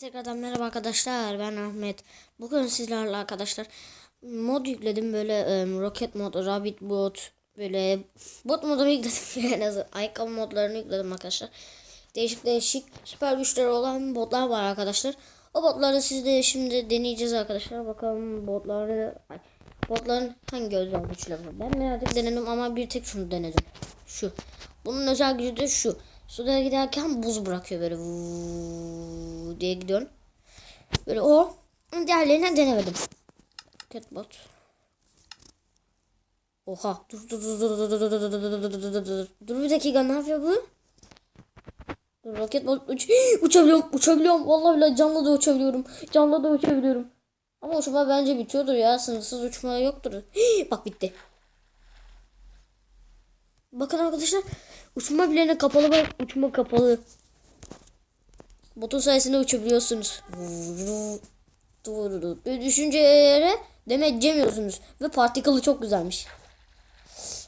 Tekrardan merhaba arkadaşlar ben Ahmet. Bugün sizlerle arkadaşlar mod yükledim böyle em, roket mod, rabbit bot böyle bot modunu yükledim en azından ayakkabı modlarını yükledim arkadaşlar. Değişik değişik süper güçleri olan botlar var arkadaşlar. O botları siz de şimdi deneyeceğiz arkadaşlar. Bakalım botları ay, botların hangi özel güçleri var. Ben birazcık denedim ama bir tek şunu denedim. Şu. Bunun özel gücü de şu. Suda giderken buz bırakıyor böyle vuuu diye gidiyorum. Böyle o. Diğerlerine denemedim. Catbot. Oha. Dur dur dur dur dur dur dur dur dur dur dur dur dur dur Dur bir dakika ne yapıyor bu? Dur roket bot uç uçabiliyorum uçabiliyorum. Vallahi bile canlı da uçabiliyorum. Canlı da uçabiliyorum. Ama uçma bence bitiyordur ya. Sınırsız uçma yoktur. Bak bitti. Bakın arkadaşlar uçma bileğine kapalı bak uçma kapalı. Botun sayesinde uçabiliyorsunuz. Ve düşünce yere demek yemiyorsunuz. Ve partikılı çok güzelmiş.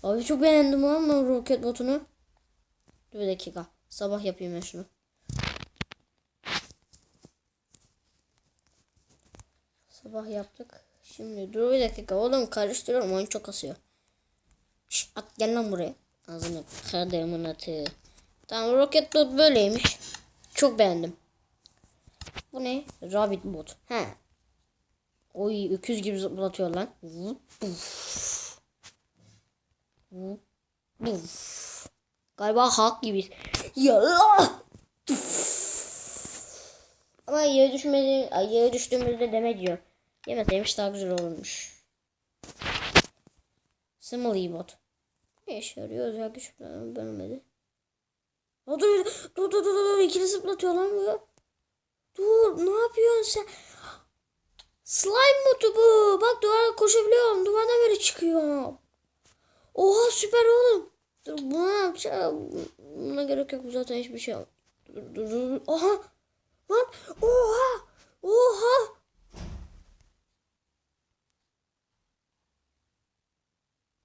Abi çok beğendim ama roket botunu. Bir dakika. Sabah yapayım ben şunu. Sabah yaptık. Şimdi dur bir dakika. Oğlum karıştırıyorum. Oyun çok asıyor. Şş, at gel lan buraya. Ağzını kırdığımın atı. Tamam roket bot böyleymiş. Çok beğendim. Bu ne? Rabbit bot. He. Oy öküz gibi zıplatıyor lan. Vup, puf. Vup, puf. Galiba halk gibi. Yallah. Ama yere düşmedi, yere düştüğümüzde deme diyor. Yemeseymiş daha güzel olurmuş. Simile bot. Ne işe yarıyor? Özel güç bölmedi. Dur, dur, dur, dur, dur, ikili zıplatıyor lan bu. Dur, ne yapıyorsun sen? Slime botu bu. Bak duvara koşabiliyorum. Duvardan böyle çıkıyor. Oha süper oğlum. Dur buna ne yapacağım? Buna gerek yok zaten hiçbir şey. Dur, dur, dur. Oha. Lan oha. Oha.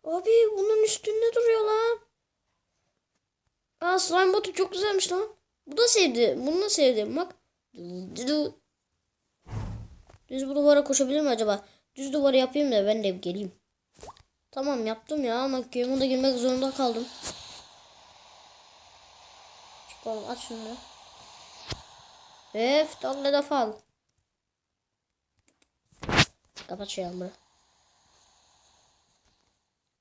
Abi bunun üstünde duruyor lan. Aa slime botu çok güzelmiş lan. Bu da sevdi. Bunu da sevdim bak. Düz bu duvara koşabilir mi acaba? Düz duvara yapayım da ben de geleyim. Tamam yaptım ya ama köyüme de girmek zorunda kaldım. Çıkalım aç şunu. Ef dalle da fal. Kapat yağmuru.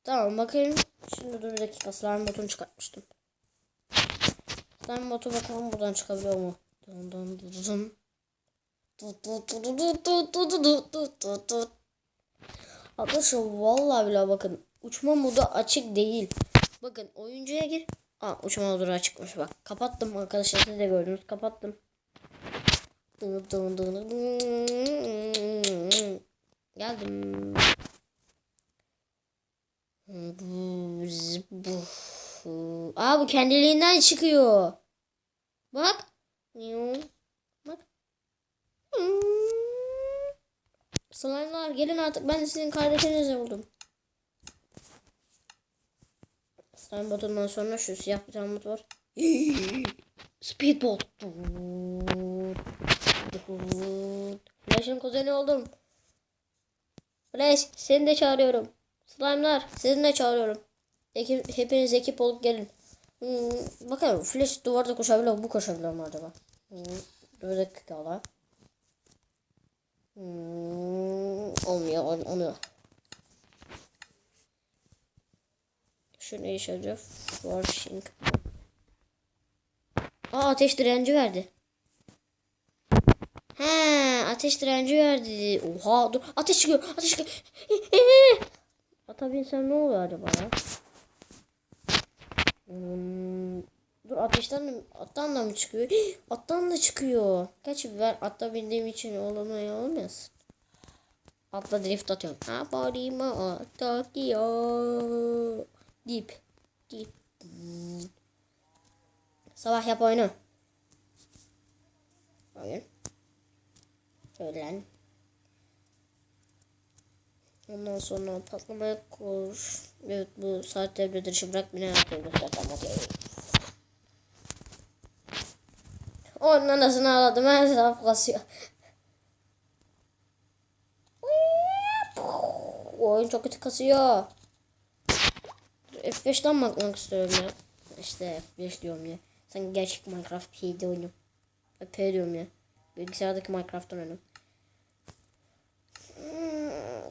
Tamam bakayım. Şimdi dur bir dakika slime botunu çıkartmıştım. Ben botu bakalım buradan çıkabiliyor mu? Dun dun dun dun. Arkadaşlar vallahi bile bakın uçma modu açık değil. Bakın oyuncuya gir. Aa uçma modu açıkmış bak. Kapattım arkadaşlar siz de gördünüz. Kapattım. Geldim. Bu Geldim. Aa bu kendiliğinden çıkıyor. Bak. Bak. Slime'lar gelin artık ben sizin kardeşiniz oldum. Slime botundan sonra şu siyah bir tane var. Speedbot. Flash'ın kuzeni oldum. Flash seni de çağırıyorum. Slime'lar sizi de çağırıyorum. Ekip, hepiniz ekip olup gelin. Hmm, bakalım Flash duvarda koşabiliyor mu? Bu koşabiliyor mu acaba? Hmm, dur dakika la. Hmm, olmuyor, ol- olmuyor. Şu ne işe. Aa ateş direnci verdi. He ateş direnci verdi. Oha dur ateş çıkıyor ateş çıkıyor. Ata ne oluyor acaba ya? Hmm, dur ateşten de, attan da mı çıkıyor? Attan da çıkıyor. Gerçi ben atta bindiğim için olamaya olmaz. Atla drift atıyorum. Aparima Tokyo. Dip. Dip. Sabah yap oyunu. Oyun. Öğlen. Ondan sonra patlamaya koş. Evet bu saat devre dışı bırak beni yapıyor. Okey. Onun anasını ağladım. Her taraf kasıyor. Oyun çok kötü kasıyor. F5'ten bakmak istiyorum ya. İşte F5 diyorum ya. Sanki gerçek Minecraft P'de oynuyorum. P diyorum ya. Bilgisayardaki Minecraft'tan oynuyorum.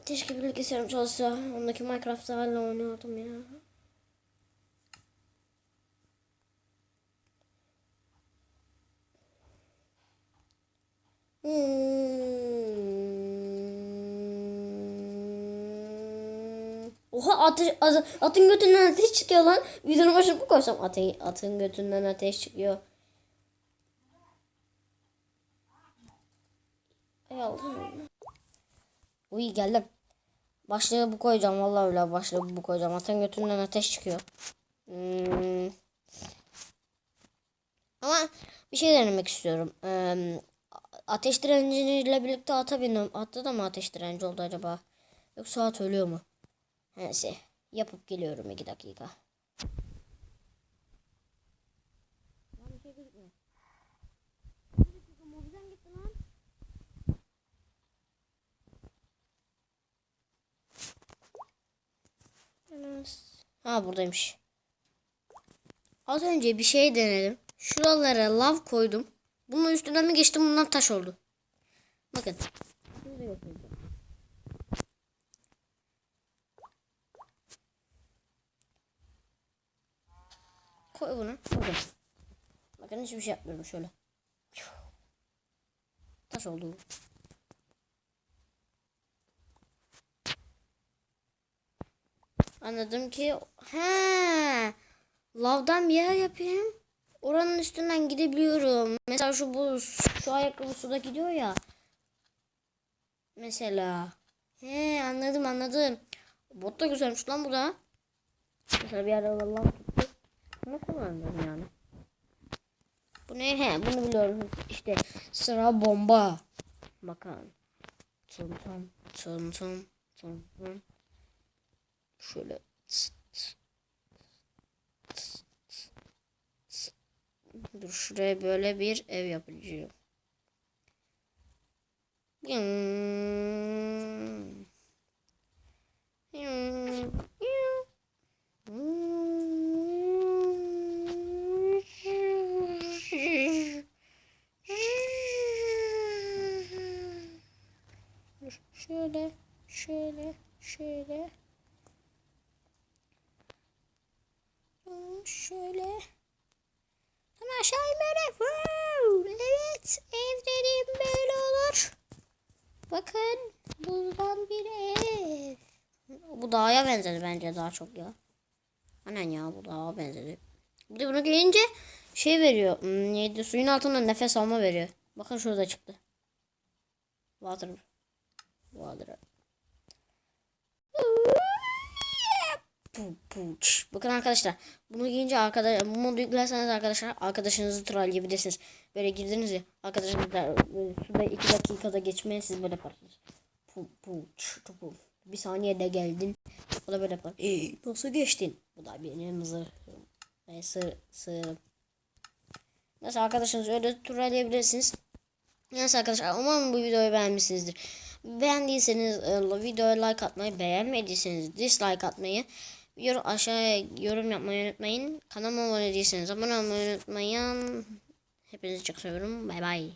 Keşke bilgisayarım çalışsa. Ondaki Minecraft'ı hala oynuyordum ya. Hmm. Oha ateş, at- atın götünden ateş çıkıyor lan. Videonun başına bu koysam atı, atın götünden ateş çıkıyor. Ay Allah'ım. Uy geldim. Başlığı bu koyacağım vallahi öyle başlığı bu koyacağım. Atın götünden ateş çıkıyor. Hmm. Ama bir şey denemek istiyorum. Ee, ateş direnciyle birlikte ata bindim. Atta da mı ateş direnci oldu acaba? Yoksa at ölüyor mu? Neyse. Yapıp geliyorum iki dakika. Ha buradaymış. Az önce bir şey denedim. Şuralara lav koydum. Bunun üstünden mi geçtim bundan taş oldu. Bakın. Koy bunu. Bakın. Bakın hiçbir şey yapmıyorum şöyle. Taş oldu. Anladım ki he lavdan bir yer yapayım. Oranın üstünden gidebiliyorum. Mesela şu buz, şu ayakkabı suda gidiyor ya. Mesela. He anladım anladım. Bot da güzelmiş lan bu da. Mesela bir yerde lav tuttu. Nasıl anladım yani? Bu ne? He bunu biliyorum. İşte sıra bomba. Bakın. Tım tım tım tım tım tım. Şöyle. Dur şuraya böyle bir ev yapacağım. Hmm. Dur, Şöyle, şöyle, şöyle. Hmm, Şöyle. Tam aşağı. Wow. Evet, ev dediğim böyle olur. Bakın, buradan bir ev. Bu dağa benzedi bence daha çok ya. Anan ya bu dağa benzedi. Bir de bunu giyince şey veriyor. Hmm, neydi? Suyun altında nefes alma veriyor. Bakın şurada çıktı. Water. Water. Pu- puç. Bakın arkadaşlar bunu giyince arkadaş bu modu yüklerseniz arkadaşlar arkadaşınızı trolleyebilirsiniz. Böyle girdiniz ya arkadaşınızla böyle suda iki dakikada geçmeye siz böyle yaparsınız. Pu, puç, tupu. Bir saniyede geldin. O da böyle yapar. "Ee, nasıl geçtin? Bu da benim zırhım. Ben sır, sığırım. Mesela arkadaşınızı öyle trolleyebilirsiniz. Neyse arkadaşlar umarım bu videoyu beğenmişsinizdir. Beğendiyseniz e, videoya like atmayı, beğenmediyseniz dislike atmayı, yorum, aşağıya yorum yapmayı unutmayın. Kanalıma abone değilseniz abone olmayı unutmayın. Hepinizi çok seviyorum. Bay bay.